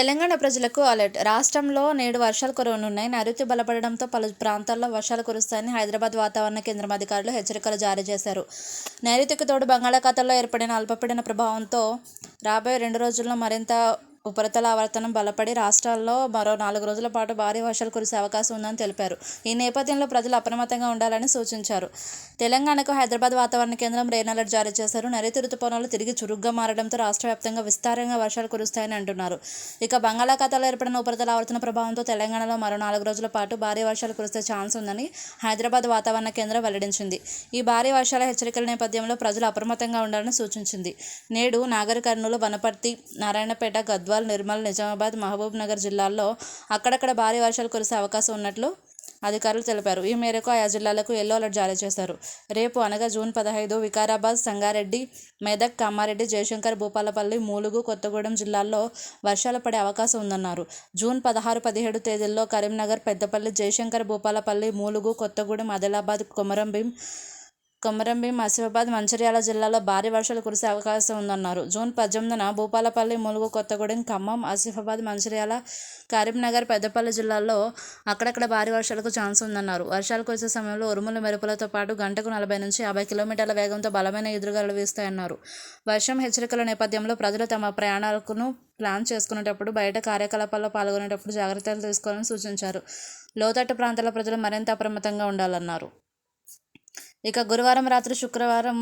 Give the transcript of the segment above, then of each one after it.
తెలంగాణ ప్రజలకు అలర్ట్. రాష్ట్రంలో నేడు వర్షాలు కురవనున్నాయి. నైరుతి బలపడడంతో పలు ప్రాంతాల్లో వర్షాలు కురుస్తాయని హైదరాబాద్ వాతావరణ కేంద్రం అధికారులు హెచ్చరికలు జారీ చేశారు. నైరుతికి తోడు బంగాళాఖాతంలో ఏర్పడిన అల్పపీడన ప్రభావంతో రాబోయే రెండు రోజుల్లో మరింత ఉపరితల ఆవర్తనం బలపడి రాష్ట్రాల్లో మరో నాలుగు రోజుల పాటు భారీ వర్షాలు కురిసే అవకాశం ఉందని తెలిపారు. ఈ నేపథ్యంలో ప్రజలు అప్రమత్తంగా ఉండాలని సూచించారు. తెలంగాణకు హైదరాబాద్ వాతావరణ కేంద్రం రెయిన్ అలర్ట్ జారీ చేశారు. నైరుతి రుతుపవనాలు తిరిగి చురుగ్గా మారడంతో రాష్ట్ర వ్యాప్తంగా విస్తారంగా వర్షాలు కురుస్తాయని అంటున్నారు. ఇక బంగాళాఖాతంలో ఏర్పడిన ఉపరితల ఆవర్తన ప్రభావంతో తెలంగాణలో మరో నాలుగు రోజుల పాటు భారీ వర్షాలు కురిసే ఛాన్స్ ఉందని హైదరాబాద్ వాతావరణ కేంద్రం వెల్లడించింది. ఈ భారీ వర్షాల హెచ్చరికల నేపథ్యంలో ప్రజలు అప్రమత్తంగా ఉండాలని సూచించింది. నేడు నాగర్ కర్నూలు వనపర్తి నారాయణపేట గద్దు నిర్మల్ నిజామాబాద్ మహబూబ్ నగర్ జిల్లాల్లో అక్కడక్కడ భారీ వర్షాలు కురిసే అవకాశం ఉన్నట్లు అధికారులు తెలిపారు. ఈ మేరకు ఆయా జిల్లాలకు ఎల్లో అలర్ట్ జారీ చేశారు. రేపు అనగా జూన్ పదహైదు వికారాబాద్ సంగారెడ్డి మెదక్ కామారెడ్డి జయశంకర్ భూపాలపల్లి మూలుగు కొత్తగూడెం జిల్లాల్లో వర్షాలు పడే అవకాశం ఉందన్నారు. జూన్ పదహారు పదిహేడు తేదీల్లో కరీంనగర్ పెద్దపల్లి జయశంకర్ భూపాలపల్లి మూలుగు కొత్తగూడెం ఆదిలాబాద్ కొమరంభీం కొమరంభీం ఆసిఫాబాద్ మంచిర్యాల జిల్లాలో భారీ వర్షాలు కురిసే అవకాశం ఉందన్నారు. జూన్ పద్దెనిమిదిన భూపాలపల్లి ములుగు కొత్తగూడెం ఖమ్మం ఆసిఫాబాద్ మంచిర్యాల కరీంనగర్ పెద్దపల్లి జిల్లాల్లో అక్కడక్కడ భారీ వర్షాలకు ఛాన్స్ ఉందన్నారు. వర్షాలు కురిసే సమయంలో ఉరుముల మెరుపులతో పాటు గంటకు నలభై నుంచి యాభై కిలోమీటర్ల వేగంతో బలమైన ఎదురుగాలు వీస్తాయన్నారు. వర్షం హెచ్చరికల నేపథ్యంలో ప్రజలు తమ ప్రయాణాలను ప్లాన్ చేసుకునేటప్పుడు బయట కార్యకలాపాల్లో పాల్గొనేటప్పుడు జాగ్రత్తలు తీసుకోవాలని సూచించారు. లోతట్టు ప్రాంతాల ప్రజలు మరింత అప్రమత్తంగా ఉండాలన్నారు. ఇక గురువారం రాత్రి శుక్రవారం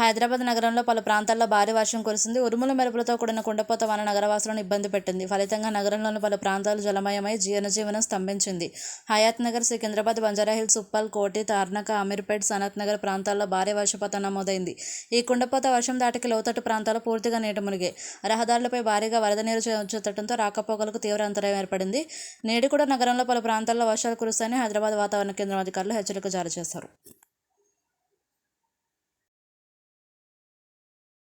హైదరాబాద్ నగరంలో పలు ప్రాంతాల్లో భారీ వర్షం కురిసింది. ఉరుముల మెరుపులతో కూడిన కుండపోత వాన నగరవాసులను ఇబ్బంది పెట్టింది. ఫలితంగా నగరంలోని పలు ప్రాంతాలు జలమయమై జనజీవనం స్తంభించింది. హయాత్ నగర్ సికింద్రాబాద్ బంజారాహిల్స్ ఉప్పల్ కోటి తార్నక అమీర్పేట్ సనత్ నగర్ ప్రాంతాల్లో భారీ వర్షపాతం నమోదైంది. ఈ కుండపోత వర్షం దాటికి లోతట్టు ప్రాంతాలు పూర్తిగా నీట మునిగాయి. రహదారులపై భారీగా వరద నీరు వచ్చేటంతో రాకపోకలకు తీవ్ర అంతరాయం ఏర్పడింది. నేడు కూడా నగరంలో పలు ప్రాంతాల్లో వర్షాలు కురుస్తాయని హైదరాబాద్ వాతావరణ కేంద్రం అధికారులు హెచ్చరిక జారీ చేశారు.